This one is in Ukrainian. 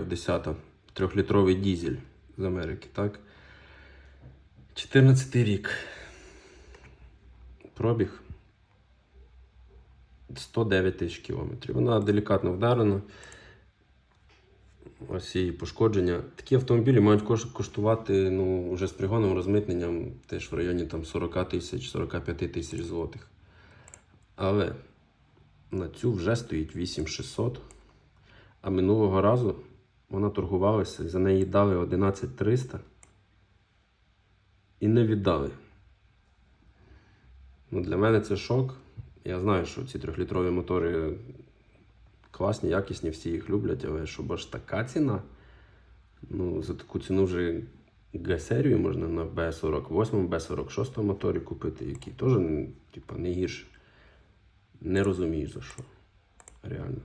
F10, трьохлітровий дізель з Америки, так? 14 рік. Пробіг 109 тисяч кілометрів. Вона делікатно вдарена. Ось її пошкодження. Такі автомобілі мають коштувати ну, вже з пригоном розмитненням теж в районі там, 40 тисяч, 45 тисяч злотих. Але на цю вже стоїть 8600. А минулого разу вона торгувалася, за неї дали 11300 і не віддали. Ну, для мене це шок. Я знаю, що ці трьохлітрові мотори класні, якісні, всі їх люблять, але щоб аж така ціна. Ну, за таку ціну вже Г-серію можна на Б48, Б46 моторі купити, які теж типа, не гірше. Не розумію за що. Реально.